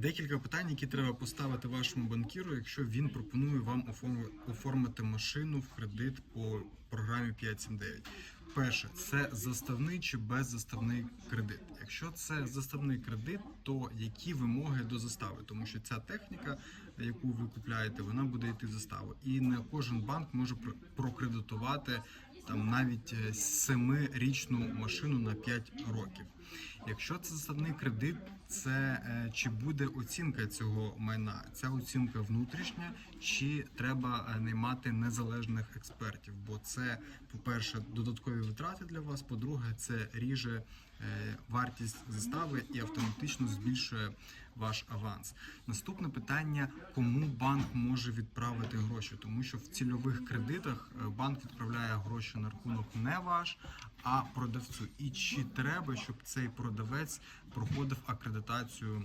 Декілька питань, які треба поставити вашому банкіру, якщо він пропонує вам оформи- оформити машину в кредит по програмі 579. Перше, це заставний чи беззаставний кредит. Якщо це заставний кредит, то які вимоги до застави? Тому що ця техніка, яку ви купляєте, вона буде йти в заставу. І не кожен банк може пр- прокредитувати там навіть е, семирічну машину на 5 років. Якщо це заставний кредит, це е, чи буде оцінка цього майна? Ця оцінка внутрішня, чи треба е, наймати незалежних експертів? Бо це, по-перше, додаткові витрати для вас. По-друге, це ріже е, вартість застави і автоматично збільшує ваш аванс. Наступне питання: кому банк може відправити гроші? Тому що в цільових кредитах е, банк відправляє гроші на рахунок не ваш, а продавцю. І чи треба, щоб цей продавець проходив акредитацію